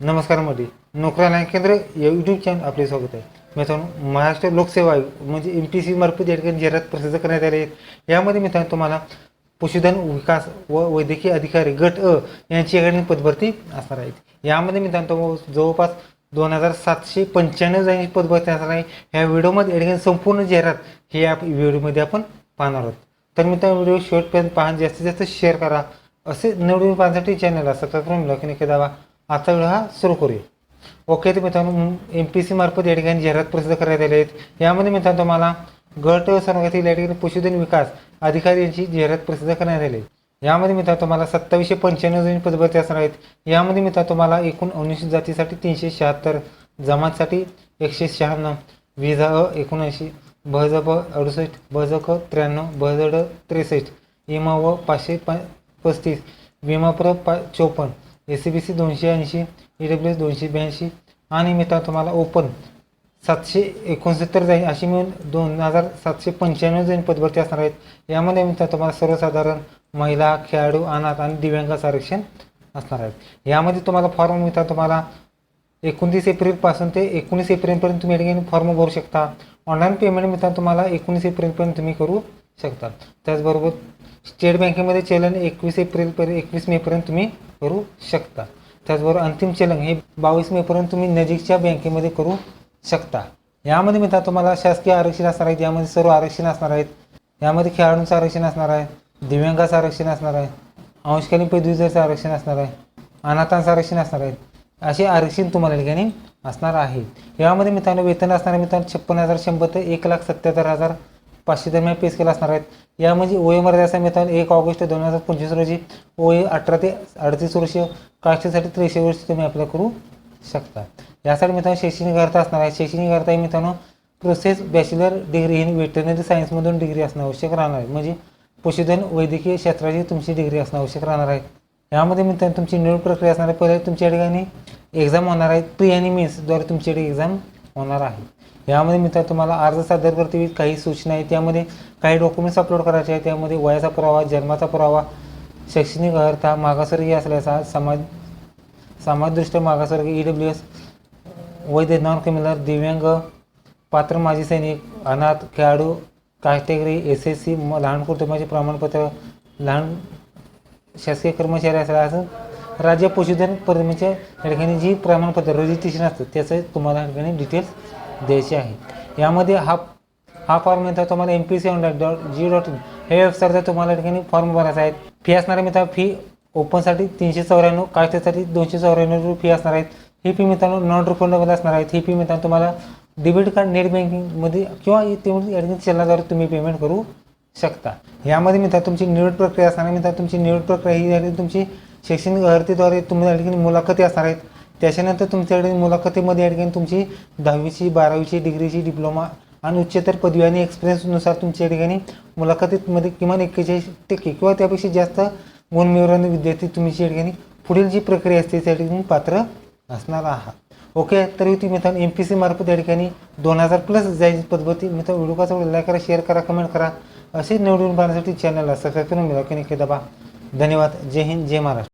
नमस्कारमध्ये नोकऱ्याला केंद्र या YouTube channel आपले स्वागत आहे. मित्रांनो महाराष्ट्र लोकसेवा आयोग म्हणजे एम टी सी मार्फत या ठिकाणी जाहिरात प्रसिद्ध करण्यात आली आहे. यामध्ये मित्रांनो तुम्हाला पशुधन विकास व वैद्यकीय अधिकारी गट अ यांची या पदभरती असणार आहेत. यामध्ये मित्रांनो तुम्हाला जवळपास दोन हजार सातशे पंच्याण्णव जणांची पदभरती असणार आहे. ह्या व्हिडिओमध्ये या ठिकाणी संपूर्ण जाहिरात हे या व्हिडिओमध्ये आपण पाहणार आहोत. तर मित्रांनो व्हिडिओ शेवटपर्यंत पहा जास्तीत जास्त शेअर करा. असे नवीन पाहण्यासाठी चॅनलला सबस्क्राईब करून लक्ष दावा आता व्हिडिओ हा सुरू करूया. ओके तर मित्रांनो एम पी सी मार्फत या ठिकाणी जाहिरात प्रसिद्ध करण्यात आले आहेत. यामध्ये मित्रांनो तुम्हाला गट संघातील या ठिकाणी पशुधन विकास अधिकारी यांची जाहिरात प्रसिद्ध करण्यात आली आहे. यामध्ये मित्रांनो तुम्हाला सत्तावीसशे पंच्याण्णव जणी पदभरती असणार आहेत. यामध्ये मित्रांनो तुम्हाला एकूण अनुसूचित जातीसाठी तीनशे शहात्तर जमातसाठी एकशे शहाण्णव विजा अ एकोणऐंशी ब ब अडुसष्ट ब ज क त्र्याण्णव ब ज त्रेसष्ट इमा व पाचशे प पस्तीस विमाप्र पा चोपन्न. ए सी बी सी दोनशे ऐंशी ई डब्ल्यू एस दोनशे ब्याऐंशी आणि मित्रांनो तुम्हाला ओपन सातशे एकोणसत्तर जाईल अशी मिळून दोन हजार सातशे पंच्याण्णव जण पदभरती असणार आहेत. यामध्ये मित्रांनो तुम्हाला सर्वसाधारण महिला खेळाडू अनाथ आणि दिव्यांगाचं आरक्षण असणार आहेत. यामध्ये तुम्हाला फॉर्म मिळतात तुम्हाला एकोणतीस एप्रिलपासून ते एकोणीस एप्रिलपर्यंत तुम्ही या ठिकाणी फॉर्म भरू शकता. ऑनलाईन पेमेंट मिळतात तुम्हाला एकोणीस एप्रिलपर्यंत तुम्ही करू शकता. त्याचबरोबर स्टेट बँकेमध्ये चलन एकवीस एप्रिलपर्यंत एकवीस मेपर्यंत तुम्ही करू शकता. त्याचबरोबर अंतिम चलन हे बावीस मेपर्यंत तुम्ही नजीकच्या बँकेमध्ये करू शकता. यामध्ये मित्र तुम्हाला शासकीय आरक्षण असणार आहे यामध्ये सर्व आरक्षण असणार आहेत. यामध्ये खेळाडूंचं आरक्षण असणार आहे दिव्यांगाचं आरक्षण असणार आहे अंशकालीन पदवीधरचं आरक्षण असणार आहे अनाथांचं आरक्षण असणार आहे. असे आरक्षण तुम्हाला ठिकाणी असणार आहे. यामध्ये मित्रांनो वेतन असणारे मित्रांनो छप्पन हजार शंभर ते एक लाख सत्याहत्तर हजार पाचशे दरम्यान पे स्केल असणार आहेत. यामध्ये वयोमर्यादा असा मित्रांनो एक ऑगस्ट दोन हजार पंचवीस रोजी ओ ए अठरा ते अडतीस वर्ष कास्टसाठी त्रेसष्ट वर्ष तुम्ही अप्लाय करू शकता. यासाठी मित्रांनो शैक्षणिक अर्थ असणार आहे. शैक्षणिक अर्थ आहे मित्रांनो process bachelor degree in veterinary सायन्समधून degree असणं आवश्यक राहणार आहे. म्हणजे पशुधन वैद्यकीय क्षेत्राची तुमची डिग्री असणं आवश्यक राहणार आहे. यामध्ये मित्रांनो तुमची निवड प्रक्रिया असणार आहे. पहिले तुमच्या ठिकाणी एक्झाम होणार आहे. प्री आणि मेन्सद्वारे तुमच्याकडे एक्झाम होणार आहे. यामध्ये मित्र तुम्हाला अर्ज सादर करते काही सूचना आहेत त्यामध्ये काही डॉक्युमेंट्स अपलोड करायचे आहेत त्यामध्ये वयाचा पुरावा जन्माचा पुरावा शैक्षणिक अर्थ मागासवर्गीय असल्याचा समाज समाजदृष्ट्या मागासवर्गीय ई डब्ल्यू एस वैध नॉन क्रिमिनल दिव्यांग पात्र माजी सैनिक अनाथ खेळाडू कॅटेगरी एस एस सी लहान कुटुंबाचे प्रमाणपत्र लहान शासकीय कर्मचारी असला असं राज्य पशुधन परमेच्या या ठिकाणी जी प्रमाणपत्र रजिस्ट्रेशन असतं त्याचं तुम्हाला या ठिकाणी डिटेल्स द्यायचे आहे. यामध्ये हा हा फॉर्म मिळतो तुम्हाला M P C online dot G dot in हे वेबसाईटचा तुम्हाला या ठिकाणी फॉर्म भरायचा आहे. फी असणारे मित्र फी ओपनसाठी तीनशे चौऱ्याण्णव कास्टसाठी दोनशे चौऱ्याण्णव फी असणार आहेत. ही फी मित्रांनो नॉन रिफंडेबल असणार आहेत. ही फी मित्रांनो तुम्हाला डेबिट कार्ड नेट बँकिंगमध्ये किंवा तेवढी ठिकाणी चलनाद्वारे तुम्ही पेमेंट करू शकता. यामध्ये मित्र तुमची निवड प्रक्रिया असणार मित्र तुमची निवड प्रक्रिया ही झाली तुमची शैक्षणिक अर्हतेद्वारे तुम्ही या ठिकाणी मुलाखती असणार आहेत. त्याच्यानंतर तुमच्याकडे मुलाखतीमध्ये या ठिकाणी तुमची दहावीची बारावीची डिग्रीची डिप्लोमा आणि उच्चतर पदवी आणि एक्सपिरियन्सनुसार तुमच्या ठिकाणी मुलाखतीमध्ये किमान एक्केचाळीस टक्के किंवा त्यापेक्षा जास्त गुण मिळवणारे विद्यार्थी तुमची या ठिकाणी पुढील जी प्रक्रिया असते त्या ठिकाणी पात्र असणार आहात. ओके तर ती मित्रांनो एम पी सी मार्फत या ठिकाणी दोन हजार प्लस जायची पद्धती. मित्रांनो व्हिडिओ कसा लाईक करा शेअर करा कमेंट करा. असे निवडून पाहण्यासाठी चॅनलला सबस्क्राईब करून मिळा की नक्की दबा. धन्यवाद. जय हिंद जय महाराष्ट्र.